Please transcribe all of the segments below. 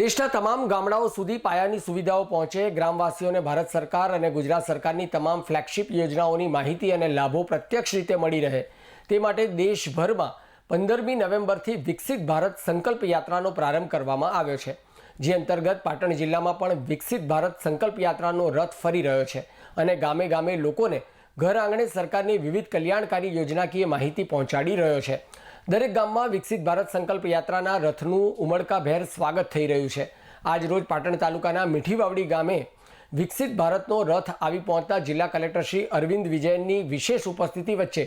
દેશના તમામ ગામડાઓ સુધી પાયાની સુવિધાઓ પહોંચે. ગ્રામવાસીઓને ભારત સરકાર અને ગુજરાત સરકારની તમામ ફ્લેગશિપ યોજનાઓની માહિતી અને લાભો પ્રત્યક્ષ રીતે મળી રહે. તે માટે દેશભરમાં પંદરમી નવેમ્બરથી વિકસિત ભારત સંકલ્પ યાત્રાનો પ્રારંભ કરવામાં આવ્યો છે, જે અંતર્ગત પાટણ જિલ્લામાં પણ વિકસિત ભારત સંકલ્પ યાત્રાનો રથ ફરી રહ્યો છે અને ગામે ગામે લોકોને ઘર આંગણે સરકારની વિવિધ કલ્યાણકારી યોજનાકીય માહિતી પહોંચાડી રહ્યો છે. દરેક ગામમાં વિકસિત ભારત સંકલ્પ યાત્રાના રથનું ઉમળકાભેર સ્વાગત થઈ રહ્યું છે. આજ રોજ પાટણ તાલુકાના મીઠીવાવડી ગામે વિકસિત ભારતનો રથ આવી પહોંચતા જિલ્લા કલેક્ટર શ્રી અરવિંદ વિજયનની વિશેષ ઉપસ્થિતિ વચ્ચે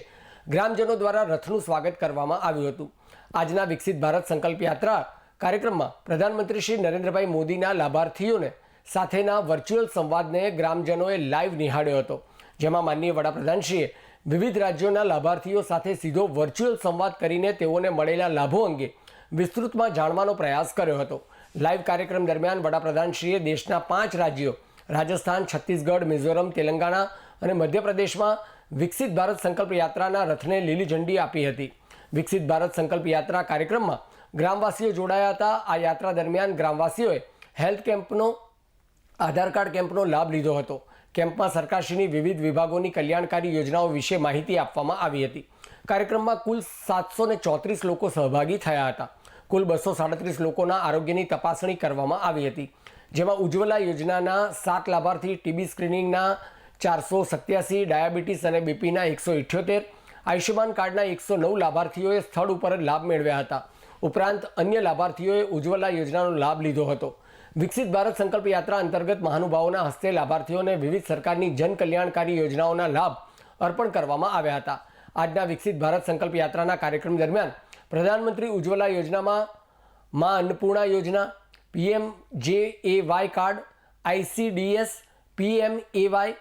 ગ્રામજનો દ્વારા રથનું સ્વાગત કરવામાં આવ્યું હતું. આજના વિકસિત ભારત સંકલ્પ યાત્રા કાર્યક્રમમાં પ્રધાનમંત્રી શ્રી નરેન્દ્રભાઈ મોદીના લાભાર્થીઓને સાથેના વર્ચ્યુઅલ સંવાદને ગ્રામજનોએ લાઈવ નિહાળ્યો હતો. જેમાં માનનીય વડાપ્રધાનશ્રીએ વિવિધ રાજ્યોના લાભાર્થીઓ સાથે સીધો વર્ચ્યુઅલ સંવાદ કરીને તેઓને મળેલા લાભો અંગે વિસ્તૃતમાં જાણવાનો પ્રયાસ કર્યો હતો. લાઈવ કાર્યક્રમ દરમિયાન વડાપ્રધાનશ્રીએ દેશના પાંચ રાજ્યો, રાજસ્થાન, છત્તીસગઢ, મિઝોરમ, તેલંગાણા અને મધ્યપ્રદેશમાં વિકસિત ભારત સંકલ્પ યાત્રાના રથને લીલી ઝંડી આપી હતી. વિકસિત ભારત સંકલ્પ યાત્રા કાર્યક્રમમાં ગ્રામવાસીઓ જોડાયા હતા. આ યાત્રા દરમિયાન ગ્રામવાસીઓએ હેલ્થ કેમ્પનો, આધાર કાર્ડ કેમ્પનો લાભ લીધો હતો. કેમ્પમાં સરકારશ્રીની વિવિધ વિભાગોની કલ્યાણકારી યોજનાઓ વિશે માહિતી આપવામાં આવી હતી. કાર્યક્રમમાં કુલ સાતસો ને ચોત્રીસ લોકો સહભાગી થયા હતા. કુલ બસો સાડત્રીસ લોકોના આરોગ્યની તપાસણી કરવામાં આવી હતી, જેમાં ઉજ્જવલા યોજનાના સાત લાભાર્થી, ટીબી સ્ક્રીનિંગના ચારસો સત્યાસી, ડાયાબિટીસ અને બીપીના એકસો ઇઠ્યોતેર, આયુષ્યમાન કાર્ડના એકસો નવ લાભાર્થીઓએ સ્થળ ઉપર લાભ મેળવ્યા હતા. ઉપરાંત અન્ય લાભાર્થીઓએ ઉજ્જવલા યોજનાનો લાભ લીધો હતો. વિકસિત ભારત સંકલ્પ યાત્રા અંતર્ગત મહાનુભાવોના હસ્તે લાભાર્થીઓને વિવિધ સરકારની જન કલ્યાણકારી યોજનાઓના લાભ અર્પણ કરવામાં આવ્યા હતા. આજના વિકસિત ભારત સંકલ્પ યાત્રાના કાર્યક્રમ દરમિયાન પ્રધાનમંત્રી ઉજ્જવલા યોજનામાં મા અન્નપૂર્ણા યોજના PM J A Y card, ICDS PM A Y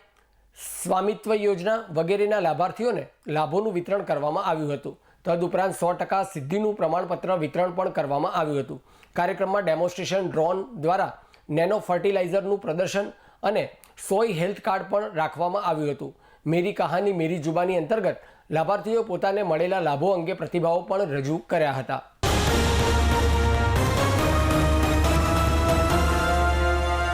Swamitva યોજના વગેરેના લાભાર્થીઓને લાભોનું વિતરણ કરવામાં આવ્યું હતું. તદુપરાંત સો ટકા સિદ્ધિનું પ્રમાણપત્ર વિતરણ પણ કરવામાં આવ્યું હતું. કાર્યક્રમમાં ડેમોન્સ્ટ્રેશન ડ્રોન દ્વારા નેનો ફર્ટિલાઇઝરનું પ્રદર્શન અને સોય હેલ્થ કાર્ડ પણ રાખવામાં આવ્યું હતું. મેરી કહાની મેરી જુબાની અંતર્ગત લાભાર્થીઓ પોતાને મળેલા લાભો અંગે પ્રતિભાવો પણ રજૂ કર્યા હતા.